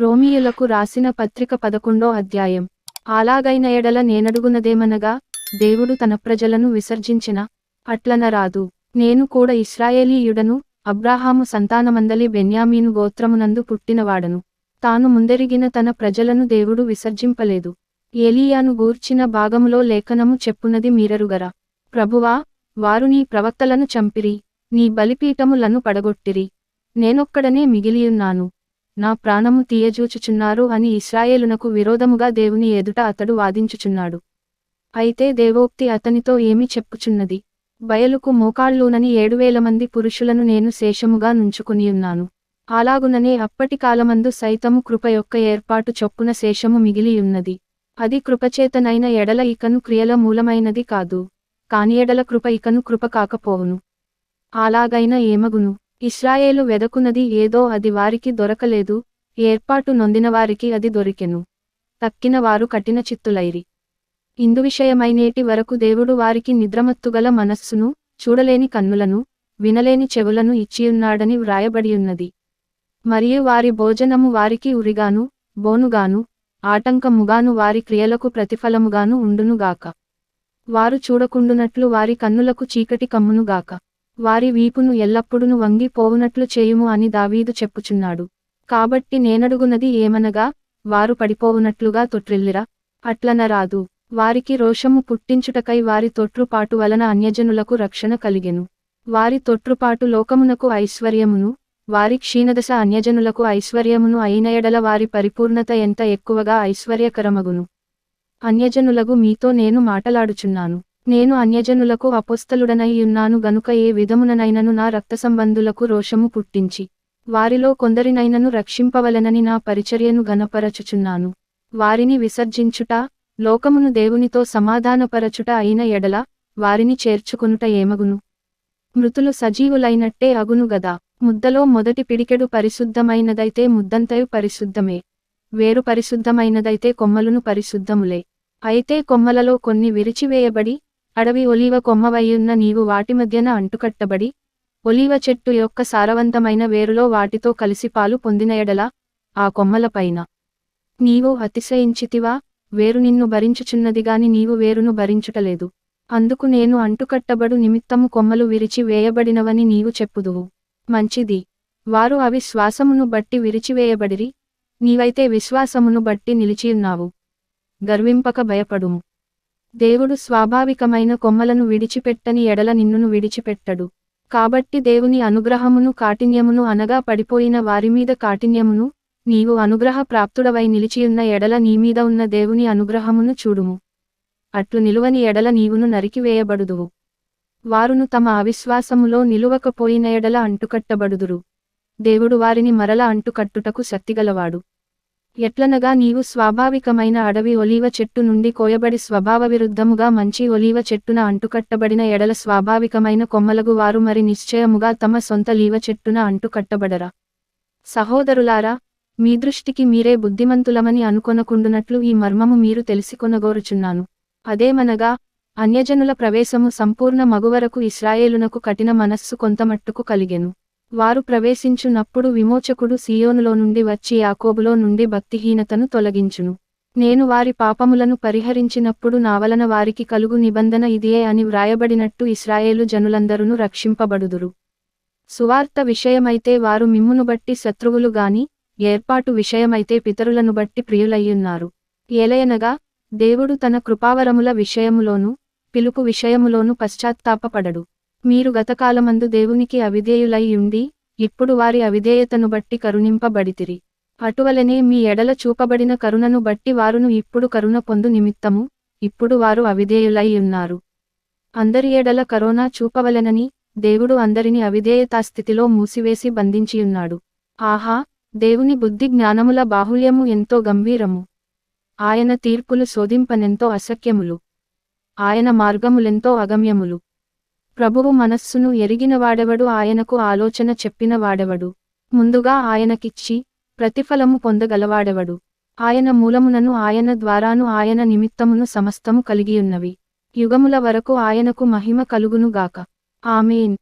రోమియులకు రాసిన పత్రిక పదకొండో అధ్యాయం. అలాగైన ఎడల నేనడుగునదేమనగా దేవుడు తన ప్రజలను విసర్జించిన అట్లన రాదు. నేను కూడా ఇస్రాయేలీయుడను అబ్రాహాము సంతానమందలి బెన్యామీను గోత్రమునందు పుట్టినవాడను. తాను ముందెరిగిన తన ప్రజలను దేవుడు విసర్జింపలేదు. ఏలియాను గూర్చిన భాగములో లేఖనము చెప్పునది మీరరుగరా. ప్రభువా వారు నీ ప్రవక్తలను చంపిరి నీ బలిపీఠములను పడగొట్టిరి. నేనొక్కడనే మిగిలియున్నాను. నా ప్రాణము తీయజూచుచున్నారు అని ఇస్రాయేలునకు విరోధముగా దేవుని ఎదుట అతడు వాదించుచున్నాడు. అయితే దేవోక్తి అతనితో ఏమి చెప్పుచున్నది? బయలుకు మోకాళ్ళూనని ఏడువేల మంది పురుషులను నేను శేషముగా నుంచుకునియున్నాను అలాగుననే అప్పటి కాలమందు సైతము కృప యొక్క ఏర్పాటు చొప్పున శేషము మిగిలియున్నది అది కృపచేతనైన ఎడల ఇకను క్రియల మూలమైనది కాదు. కాని ఎడల కృప ఇకను కృప కాకపోవును. అలాగైన ఏమగును? ఇస్రాయేలు వెదకునది ఏదో అది వారికి దొరకలేదు ఏర్పాటు నొందినవారికి అది దొరికెను. తక్కిన వారు కఠిన చిత్తులైరి. ఇందు విషయమైనేటి వరకు దేవుడు వారికి నిద్రమత్తుగల మనస్సును చూడలేని కన్నులను వినలేని చెవులను ఇచ్చియున్నాడని వ్రాయబడియున్నది. మరియు వారి భోజనము వారికి ఉరిగాను బోనుగాను ఆటంకముగాను వారి క్రియలకు ప్రతిఫలముగాను ఉండునుగాక. వారు చూడకుండునట్లు వారి కన్నులకు చీకటి కమ్మునుగాక. వారి వీపును ఎల్లప్పుడూ వంగి పోవునట్లు చేయుము అని దావీదు చెప్పుచున్నాడు. కాబట్టి నేనడుగునది ఏమనగా వారు పడిపోవునట్లుగా తొట్రిల్లిరా? అట్లనరాదు వారికి రోషము పుట్టించుటకై వారి తొట్రుపాటు వలన అన్యజనులకు రక్షణ కలిగెను. వారి తొట్రుపాటు లోకమునకు ఐశ్వర్యమును వారి క్షీణదశ అన్యజనులకు ఐశ్వర్యమును అయిన ఎడల వారి పరిపూర్ణత ఎంత ఎక్కువగా ఐశ్వర్యకరమగును. అన్యజనులకు మీతో నేను మాటలాడుచున్నాను. నేను అన్యజనులకు అపోస్తలుడనై ఉన్నాను గనుక ఏ విధముననైనను నా రక్త సంబంధులకు రోషము పుట్టించి వారిలో కొందరినైనను రక్షింపవలెనని నా పరిచర్యను గనపరచుచున్నాను వారిని విసర్జించుట లోకమును దేవునితో సమాధానపరచుట అయిన ఎడల వారిని చేర్చుకొనుట ఏమగును? మృతులు సజీవులైనట్టే అగును గదా. ముద్దలో మొదటి పిడికెడు పరిశుద్ధమైనదైతే ముద్దంతయు పరిశుద్ధమే. వేరు పరిశుద్ధమైనదైతే కొమ్మలును పరిశుద్ధములే. అయితే కొమ్మలలో కొన్ని విరిచివేయబడి అడవి ఒలీవ కొమ్మవయ్యున్న నీవు వాటి మధ్యన అంటుకట్టబడి ఒలీవ చెట్టు యొక్క సారవంతమైన వేరులో వాటితో కలిసి పాలు పొందిన ఎడల ఆ కొమ్మలపైన నీవు అతిశయించితివా వేరు నిన్ను భరించుచున్నదిగాని నీవు వేరును భరించుటలేదు. అందుకు నేను అంటుకట్టబడు నిమిత్తము కొమ్మలు విరిచి వేయబడినవని నీవు చెప్పుదువు. మంచిది. వారు అవి శ్వాసమును బట్టి విరిచివేయబడిరి నీవైతే విశ్వాసమును బట్టి నిలిచియున్నావు. గర్వింపక భయపడుము. దేవుడు స్వాభావికమైన కొమ్మలను విడిచిపెట్టని ఎడల నిన్నును విడిచిపెట్టడు. కాబట్టి దేవుని అనుగ్రహమును కాఠిన్యమును అనగా పడిపోయిన వారిమీద కాఠిన్యమును నీవు అనుగ్రహ ప్రాప్తుడవై నిలిచియున్న ఎడల నీమీద ఉన్న దేవుని అనుగ్రహమును చూడుము. అట్లు నిలువని ఎడల నీవును నరికివేయబడుదువు వారును తమ అవిశ్వాసములో నిలువకపోయిన ఎడల అంటుకట్టబడుదురు. దేవుడు వారిని మరల అంటుకట్టుటకు శక్తిగలవాడు. ఎట్లనగా నీవు స్వాభావికమైన అడవి ఒలీవ చెట్టు నుండి కోయబడి స్వభావ విరుద్ధముగా మంచి ఒలీవ చెట్టున అంటుకట్టబడిన ఎడల స్వాభావికమైన కొమ్మలగు వారు మరి నిశ్చయముగా తమ సొంత లీవ చెట్టున అంటుకట్టబడరా. సహోదరులారా మీ దృష్టికి మీరే బుద్ధిమంతులమని అనుకొనకుండునట్లు ఈ మర్మము మీరు తెలిసికొనగోరుచున్నాను. అదేమనగా అన్యజనుల ప్రవేశము సంపూర్ణ మగువరకు ఇస్రాయేలునకు కఠిన మనస్సు కొంతమట్టుకు కలిగెను. వారు ప్రవేశించునప్పుడు విమోచకుడు సియోనులో నుండి వచ్చి యాకోబులో నుండి భక్తిహీనతను తొలగించును. నేను వారి పాపములను పరిహరించినప్పుడు నావలన వారికి కలుగు నిబంధన ఇదియే అని వ్రాయబడినట్టు ఇస్రాయేలు జనులందరూ రక్షింపబడుదురు. సువార్త విషయమైతే వారు మిమ్మును బట్టి శత్రువులు గాని ఏర్పాటు విషయమైతే పితరులను బట్టి ప్రియులయ్యున్నారు. ఏలయనగా దేవుడు తన కృపావరముల విషయములోను పిలుపు విషయములోను పశ్చాత్తాపపడడు మీరు గతకాలమందు దేవునికి అవిధేయులై ఉండి ఇప్పుడు వారి అవిధేయతను బట్టి కరుణింపబడితిరి. అటువలనే మీ ఎడల చూపబడిన కరుణను బట్టి వారును ఇప్పుడు కరుణ పొందు నిమిత్తము ఇప్పుడు వారు అవిధేయులై ఉన్నారు. అందరి ఎడల కరోనా చూపవలెనని దేవుడు అందరిని అవిధేయతాస్థితిలో మూసివేసి బంధించియున్నాడు. ఆహా దేవుని బుద్ధి జ్ఞానముల బాహుల్యము ఎంతో గంభీరము. ఆయన తీర్పులు శోధింపనెంతో అసఖ్యములు. ఆయన మార్గములెంతో అగమ్యములు. ప్రభువు మనస్సును ఎరిగినవాడెవడు ఆయనకు ఆలోచన చెప్పిన వాడెవడు? ముందుగా ఆయనకిచ్చి ప్రతిఫలము పొందగలవాడెవడు? ఆయన మూలమునను ఆయన ద్వారాను ఆయన నిమిత్తమును సమస్తము కలిగియున్నవి. యుగముల వరకు ఆయనకు మహిమ కలుగునుగాక. ఆమెన్.